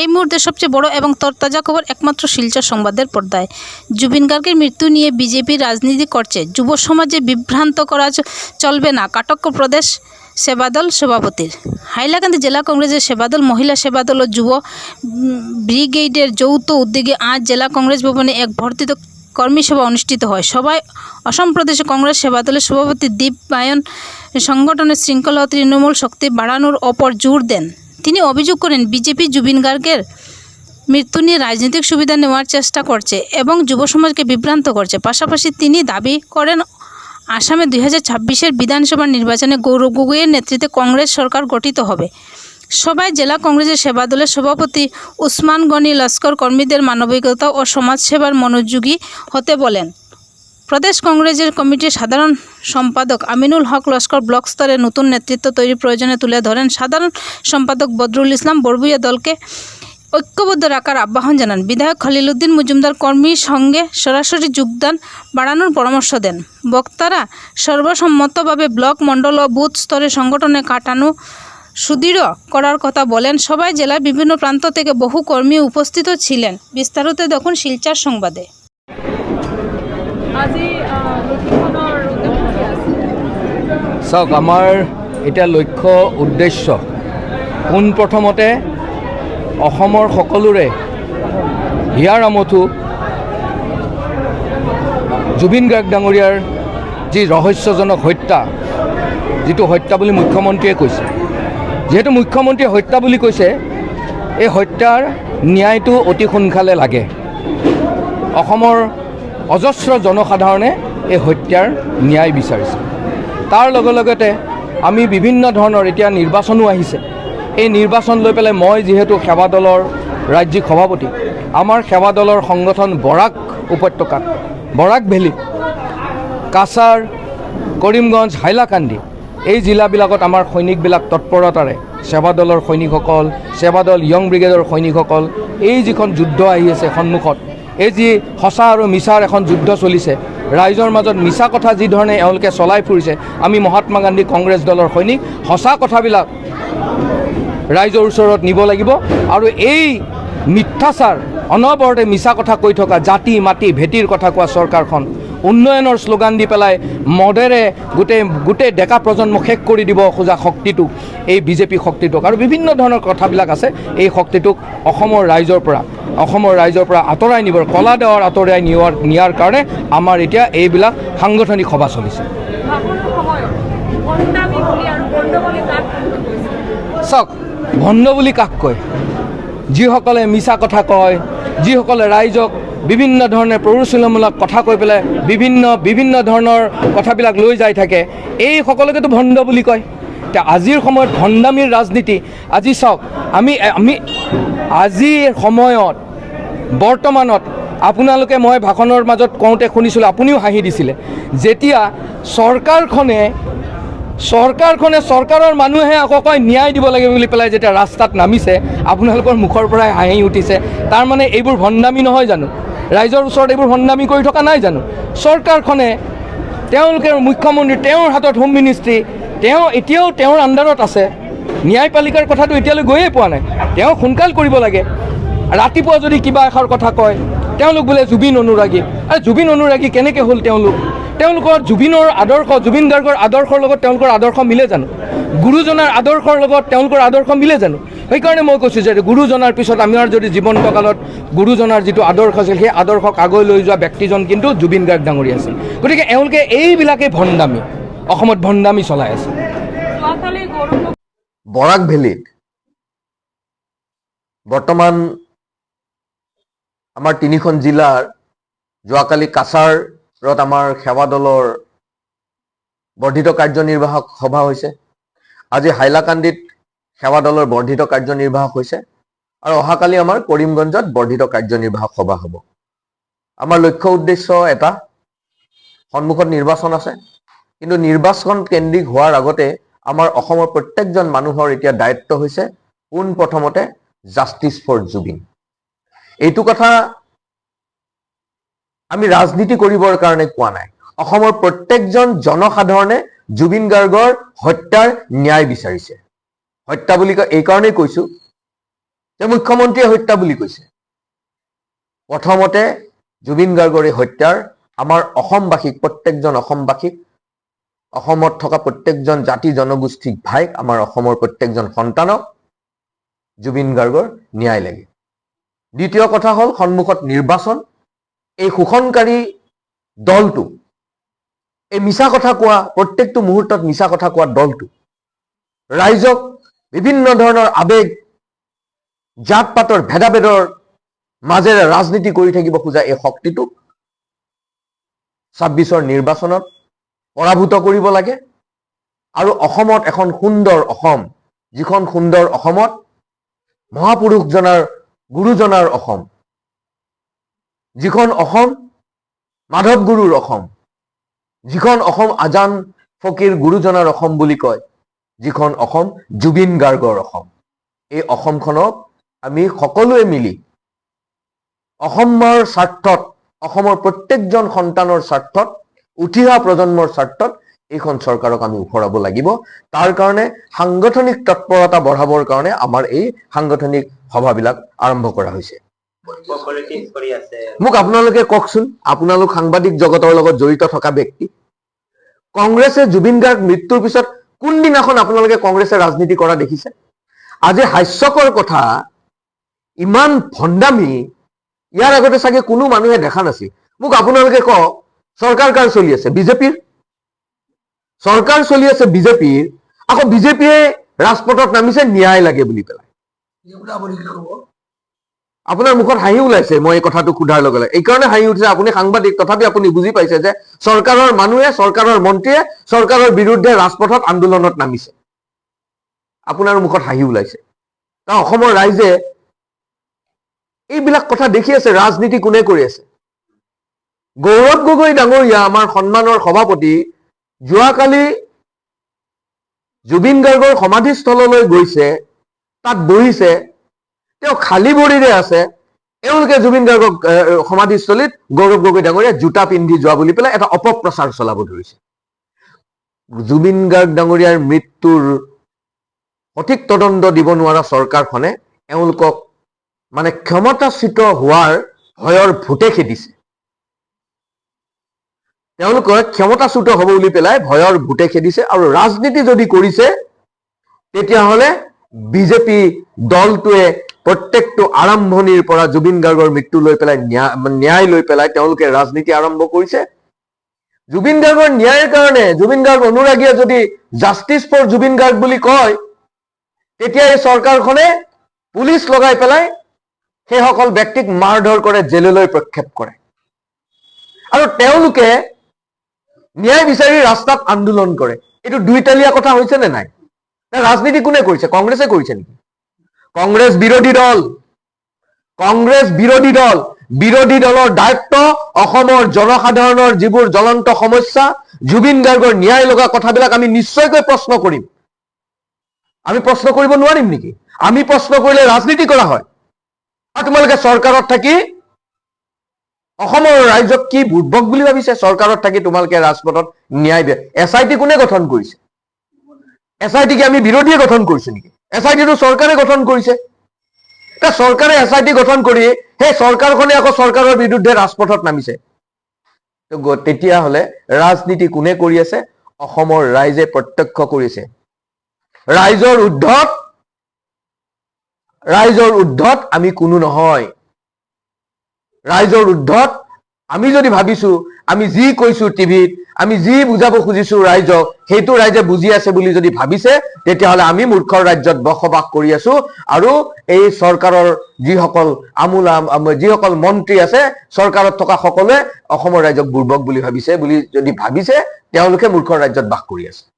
এই মুহূর্তে সবচেয়ে বড় এবং তরতাজা খবর একমাত্র শিলচর সংবাদের পর্দায়। জুবিন গার্গের মৃত্যু নিয়ে বিজেপি রাজনীতি করছে। যুব সমাজে বিভ্রান্ত করা চলবে না। কাটক্য প্রদেশ, সেবাদল সভাপতির। হাইলাকান্দি জেলা কংগ্রেসের সেবাদল, মহিলা সেবাদল ও যুব ব্রিগেডের যৌথ উদ্যোগে আজ জেলা কংগ্রেস ভবনে এক ভর্তিত কর্মী সভা অনুষ্ঠিত হয়। সবাই অসম প্রদেশে কংগ্রেস সেবাদলের সভাপতি দীপ বায়ন সংগঠনের শৃঙ্খলা তৃণমূল শক্তি বাড়ানোর ওপর জোর দেন। তিনি অভিযোগ করেন, বিজেপি জুবিন গার্গের মৃত্যু নিয়ে রাজনৈতিক সুবিধা নেওয়ার চেষ্টা করছে এবং যুব সমাজকে বিভ্রান্ত করছে। পাশাপাশি তিনি দাবি করেন, আসামে দুই হাজার বিধানসভা নির্বাচনে গৌরব গগৈয়ের নেতৃত্বে কংগ্রেস সরকার গঠিত হবে। সবাই জেলা কংগ্রেসের সেবা দলের সভাপতি উসমান গনি লস্কর কর্মীদের মানবিকতা ও সমাজসেবার মনোযোগী হতে বলেন। প্রদেশ কংগ্রেসের কমিটির সাধারণ সম্পাদক আমিনুল হক লস্কর ব্লক স্তরে নতুন নেতৃত্ব তৈরির প্রয়োজনে তুলে ধরেন সাধারণ সম্পাদক বদরুল ইসলাম বরবুইয়া দলকে ঐক্যবদ্ধ রাখার আহ্বান জানান। বিধায়ক খলিলুদ্দিন মজুমদার কর্মীর সঙ্গে সরাসরি যোগদান বাড়ানোর পরামর্শ দেন। বক্তারা সর্বসম্মতভাবে ব্লক মণ্ডল ও বুথ স্তরে সংগঠনে কাটানো সুদৃঢ় করার কথা বলেন। সবাই জেলার বিভিন্ন প্রান্ত থেকে বহু কর্মী উপস্থিত ছিলেন। বিস্তারিত দেখুন শিলচার সংবাদে। চাওক আমাৰ এতিয়া লক্ষ্য উদ্দেশ্য। পোনপ্ৰথমতে অসমৰ সকলোৰে হিয়াৰ আমঠু জুবিন গাৰ্গ ডাঙৰীয়াৰ যি ৰহস্যজনক হত্যা যিটো হত্যা বুলি মুখ্যমন্ত্ৰীয়ে কৈছে যিহেতু মুখ্যমন্ত্ৰীয়ে হত্যা বুলি কৈছে এই হত্যাৰ ন্যায়টো অতি সোনকালে লাগে। অসমৰ অজস্ৰ জনসাধাৰণে এই হত্যাৰ ন্যায় বিচাৰিছে। তাৰ লগে লগতে আমি বিভিন্ন ধৰণৰ এতিয়া নিৰ্বাচনো আহিছে। এই নিৰ্বাচন লৈ পেলাই মই যিহেতু সেৱা দলৰ ৰাজ্যিক সভাপতি আমাৰ সেৱা দলৰ সংগঠন বৰাক উপত্যকাত বৰাক ভেলীত কাছাৰ কৰিমগঞ্জ হাইলাকান্দি এই জিলাবিলাকত আমাৰ সৈনিকবিলাক তৎপৰতাৰে সেৱা দলৰ সৈনিকসকল সেৱা দল য়ং ব্ৰিগেডৰ সৈনিকসকল এই যিখন যুদ্ধ আহি আছে সন্মুখত এই যি সঁচা আৰু মিছাৰ এখন যুদ্ধ চলিছে ৰাইজৰ মাজত মিছা কথা যিধৰণে এওঁলোকে চলাই ফুৰিছে আমি মহাত্মা গান্ধী কংগ্ৰেছ দলৰ সৈনিক সঁচা কথাবিলাক ৰাইজৰ ওচৰত নিব লাগিব আৰু এই মিথ্যাচাৰ অনবৰতে মিছা কথা কৈ থকা জাতি মাটি ভেটিৰ কথা কোৱা চৰকাৰখন উন্নয়নৰ শ্লোগান দি পেলাই মদেৰে গোটেই গোটেই ডেকা প্ৰজন্ম শেষ কৰি দিব খোজা শক্তিটোক এই বিজেপি শক্তিটোক। আৰু বিভিন্ন ধৰণৰ কথাবিলাক আছে এই শক্তিটোক অসমৰ ৰাইজৰ পৰা অসমৰ ৰাইজৰ পৰা আঁতৰাই নিবৰ কলা দেৱৰ আঁতৰাই নিয়াৰ নিয়াৰ কাৰণে আমাৰ এতিয়া এইবিলাক সাংগঠনিক সভা চলিছে। চাওক ভণ্ড বুলি কাক কয়? যিসকলে মিছা কথা কয় যিসকলে ৰাইজক বিভিন্ন ধৰণে প্ৰৰোচনামূলক কথা কৈ পেলাই বিভিন্ন বিভিন্ন ধৰণৰ কথাবিলাক লৈ যাই থাকে। এই সকলোকেতো ভণ্ড বুলি কয়। এতিয়া আজিৰ সময়ত ভণ্ডামীৰ ৰাজনীতি, আজি চাওক, আমি আমি আজিৰ সময়ত, বৰ্তমানত আপোনালোকে মই ভাষণৰ মাজত কওঁতে শুনিছিলোঁ, আপুনিও হাঁহি দিছিলে। যেতিয়া চৰকাৰখনে চৰকাৰখনে চৰকাৰৰ মানুহে আকৌ কয়, ন্যায় দিব লাগে বুলি পেলাই যেতিয়া ৰাস্তাত নামিছে, আপোনালোকৰ মুখৰ পৰাই হাঁহি উঠিছে। তাৰমানে এইবোৰ ভণ্ডামী নহয় জানো? ৰাইজৰ ওচৰত এইবোৰ ভণ্ডামী কৰি থকা নাই জানো? চৰকাৰখনে তেওঁলোকে মুখ্যমন্ত্ৰী, তেওঁৰ হাতত হোম মিনিষ্ট্ৰী তেওঁ এতিয়াও তেওঁৰ আণ্ডাৰত আছে। ন্যায়পালিকাৰ কথাটো এতিয়ালৈ গৈয়ে পোৱা নাই। তেওঁ সোনকাল কৰিব লাগে। ৰাতিপুৱা যদি কিবা এষাৰ কথা কয়, তেওঁলোক বোলে জুবিন অনুৰাগী। আৰু জুবিন অনুৰাগী কেনেকৈ হ'ল তেওঁলোক? তেওঁলোকৰ জুবিনৰ আদৰ্শ, জুবিন গাৰ্গৰ আদৰ্শৰ লগত তেওঁলোকৰ আদৰ্শ মিলে জানো? গুৰুজনাৰ আদৰ্শৰ লগত তেওঁলোকৰ আদৰ্শ মিলে জানো? সেইকাৰণে মই কৈছোঁ যে গুৰুজনাৰ পিছত আমাৰ যদি জীৱন্ত কালত গুৰুজনাৰ যিটো আদৰ্শ আছিল, সেই আদৰ্শক আগুৱাই লৈ যোৱা ব্যক্তিজন কিন্তু জুবিন গাৰ্গ ডাঙৰী আছিল। গতিকে এওঁলোকে এইবিলাকেই ভণ্ডামী, অসমত ভণ্ডামী চলাই আছে। বৰাক ভেলীত বৰ্তমান আমাৰ তিনিখন জিলাৰ, যোৱাকালি কাছাৰত আমাৰ সেৱা দলৰ বৰ্ধিত কাৰ্যনিৰ্বাহক সভা হৈছে। আজি হাইলাকান্দিত সেৱা দলৰ বৰ্ধিত কাৰ্যনিৰ্বাহক হৈছে আৰু অহাকালি আমাৰ কৰিমগঞ্জত বৰ্ধিত কাৰ্যনিৰ্বাহক সভা হ'ব। আমাৰ লক্ষ্য উদ্দেশ্য এটা, সন্মুখত নিৰ্বাচন আছে। কিন্তু নিৰ্বাচন কেন্দ্ৰিক হোৱাৰ আগতে আমাৰ অসমৰ প্ৰত্যেকজন মানুহৰ এতিয়া দায়িত্ব হৈছে পোনপ্ৰথমতে জাষ্টিছ ফৰ জুবিন এইটো কথা আমি ৰাজনীতি কৰিবৰ কাৰণে কোৱা নাই। অসমৰ প্ৰত্যেকজন জনসাধাৰণে জুবিন গাৰ্গৰ হত্যাৰ ন্যায় বিচাৰিছে। হত্যা বুলি কয় এইকাৰণেই কৈছো যে মুখ্যমন্ত্ৰীয়ে হত্যা বুলি কৈছে। প্ৰথমতে জুবিন গাৰ্গৰ এই হত্যাৰ আমাৰ অসমবাসীক, প্ৰত্যেকজন অসমবাসীক, অসমত থকা প্ৰত্যেকজন জাতি জনগোষ্ঠীক ভাইক, আমাৰ অসমৰ প্ৰত্যেকজন সন্তানক জুবিন গাৰ্গৰ ন্যায় লাগে। দ্বিতীয় কথা হ'ল সন্মুখত নিৰ্বাচন। এই শোষণকাৰী দলটো, এই মিছা কথা কোৱা, প্ৰত্যেকটো মুহূৰ্তত মিছা কথা কোৱা দলটো, ৰাইজক বিভিন্ন ধৰণৰ আৱেগ জাত পাতৰ ভেদাভেদৰ মাজেৰে ৰাজনীতি কৰি থাকিব খোজা এই শক্তিটোক ছাব্বিছৰ নিৰ্বাচনত পৰাভূত কৰিব লাগে। আৰু অসমত এখন সুন্দৰ অসম যিখন সুন্দৰ অসমত মহাপুৰুষজনাৰ গুৰুজনাৰ অসম। যিখন অসম মাধৱ গুৰুৰ অসম। যিখন অসম আজান ফকীৰ গুৰুজনাৰ অসম বুলি কয়। যিখন অসম জুবিন গাৰ্গৰ অসম। এই অসমখনক আমি সকলোৱে মিলি অসমৰ স্বাৰ্থত, অসমৰ প্ৰত্যেকজন সন্তানৰ স্বাৰ্থত উঠি অহা প্ৰজন্মৰ স্বাৰ্থত এইখন চৰকাৰক আমি ওফৰাব লাগিব। তাৰ কাৰণে সাংগঠনিক তৎপৰতা বঢ়াবৰ কাৰণে আমাৰ এই সাংগঠনিক সভাবিলাক আৰম্ভ কৰা হৈছে। মোক আপোনালোকে কওকচোন, আপোনালোক সাংবাদিক জগতৰ লগত জড়িত থকা ব্যক্তি। কংগ্ৰেছে জুবিন গাৰ্গ মৃত্যুৰ পিছত কোনদিনাখন আপোনালোকে কংগ্ৰেছে ৰাজনীতি কৰা দেখিছে? আজি হাস্যকৰ কথা, ইমান ভণ্ডামি, ইয়াৰ আগতে চাগে কোনো মানুহে দেখা নাছিল। মোক আপোনালোকে কওক, চৰকাৰ কাৰ চলি আছে? বিজেপিৰ? চৰকাৰ চলি আছে বিজেপিৰ, আকৌ বিজেপিয়ে ৰাজপথত নামিছে, ন্যায় লাগে বুলি পেলাই। আপোনাৰ মুখত হাঁহি ওলাইছে, মই এই কথাটো সোধাৰ লগে লগে। এইকাৰণে হাঁহি উঠিছে, আপুনি সাংবাদিক, তথাপি আপুনি বুজি পাইছে যে চৰকাৰৰ মানুহে, চৰকাৰৰ মন্ত্ৰীয়ে চৰকাৰৰ বিৰুদ্ধে ৰাজপথত আন্দোলনত নামিছে। আপোনাৰ মুখত হাঁহি ওলাইছে। অসমৰ ৰাইজে এইবিলাক কথা দেখি আছে, ৰাজনীতি কোনে কৰি আছে? গৌৰৱ গগৈ ডাঙৰীয়া, আমাৰ সন্মানৰ সভাপতি, যোৱাকালি জুবিন গাৰ্গৰ সমাধিস্থললৈ গৈছে, তাত বহিছে তেওঁ খালী ভৰিৰে আছে। এওঁলোকে জুবিন গাৰ্গক সমাধিস্থলীত গৌৰৱ গগৈ ডাঙৰীয়া জোতা পিন্ধি যোৱা বুলি পেলাই এটা অপপ্ৰচাৰ চলাব ধৰিছে। জুবিন গাৰ্গ ডাঙৰীয়াৰ মৃত্যুৰ সঠিক তদন্ত দিব নোৱাৰা চৰকাৰখনে এওঁলোকক মানে ক্ষমতাচ্যুত হোৱাৰ ভয়ৰ ভূতে খেদিছে তেওঁলোকে ক্ষমতাচ্যুত হ'ব বুলি পেলাই ভয়ৰ ভূতে খেদিছে আৰু ৰাজনীতি যদি কৰিছে, তেতিয়াহ'লে বিজেপি দলটোৱে প্ৰত্যেকটো আৰম্ভণিৰ পৰা জুবিন গাৰ্গৰ মৃত্যু লৈ পেলাই ন্যায় ন্যায় লৈ পেলাই তেওঁলোকে ৰাজনীতি আৰম্ভ কৰিছে। জুবিন গাৰ্গৰ ন্যায়ৰ কাৰণে, জুবিন গাৰ্গ অনুৰাগীয়ে যদি জাষ্টিছ ফৰ জুবিন গাৰ্গ বুলি কয়, তেতিয়া এই চৰকাৰখনে পুলিচ লগাই পেলাই সেইসকল ব্যক্তিক মাৰ ধৰ কৰে, জেললৈ প্ৰক্ষেপ কৰে। আৰু তেওঁলোকে ন্যায় বিচাৰি ৰাস্তাত আন্দোলন কৰে। এইটো দুইতালীয়া কথা হৈছে নে নাই? ৰাজনীতি কোনে কৰিছে? কংগ্ৰেছে কৰিছে নেকি? কংগ্ৰেছ বিৰোধী দল। কংগ্ৰেছ বিৰোধী দল। বিৰোধী দলৰ দায়িত্ব অসমৰ জনসাধাৰণৰ যিবোৰ জ্বলন্ত সমস্যা, জুবিন গাৰ্গৰ ন্যায় লগা কথাবিলাক আমি নিশ্চয়কৈ প্ৰশ্ন কৰিম। আমি প্ৰশ্ন কৰিব নোৱাৰিম নেকি? আমি প্ৰশ্ন কৰিলে ৰাজনীতি কৰা হয়। আৰু তোমালোকে চৰকাৰত থাকি অসমৰ ৰাইজক কি বুৰ্বক বুলি ভাবিছে? চৰকাৰত থাকি তোমালোকে ৰাজপথত ন্যায় দিয়ে এছ আই টি কোনে গঠন কৰিছে? এছ আই টি কি আমি বিৰোধীয়ে গঠন কৰিছো নেকি? এছ আই টিটো চৰকাৰে গঠন কৰিছে। চৰকাৰে এছ আই টি গঠন কৰি সেই চৰকাৰখনে আকৌ চৰকাৰৰ বিৰুদ্ধে ৰাজপথত নামিছে। তেতিয়াহ'লে ৰাজনীতি কোনে কৰি আছে? অসমৰ ৰাইজে প্ৰত্যক্ষ কৰিছে। ৰাইজৰ ঊৰ্ধত ৰাইজৰ ঊৰ্ধত আমি কোনো নহয়। ৰাইজৰ ঊৰ্ধত আমি যদি ভাবিছো, আমি যি কৈছো টিভিত আমি যি বুজাব খুজিছো ৰাইজক, সেইটো ৰাইজে বুজি আছে বুলি যদি ভাবিছে, তেতিয়াহ'লে আমি মূৰ্খৰ ৰাজ্যত বসবাস কৰি আছো। আৰু এই চৰকাৰৰ যিসকল আমোলা, আম- আম- যিসকল মন্ত্ৰী আছে, চৰকাৰত থকা সকলোৱে অসমৰ ৰাইজক বুৰ্বক বুলি ভাবিছে বুলি যদি ভাবিছে, তেওঁলোকে মূৰ্খৰ ৰাজ্যত বাস কৰি আছে।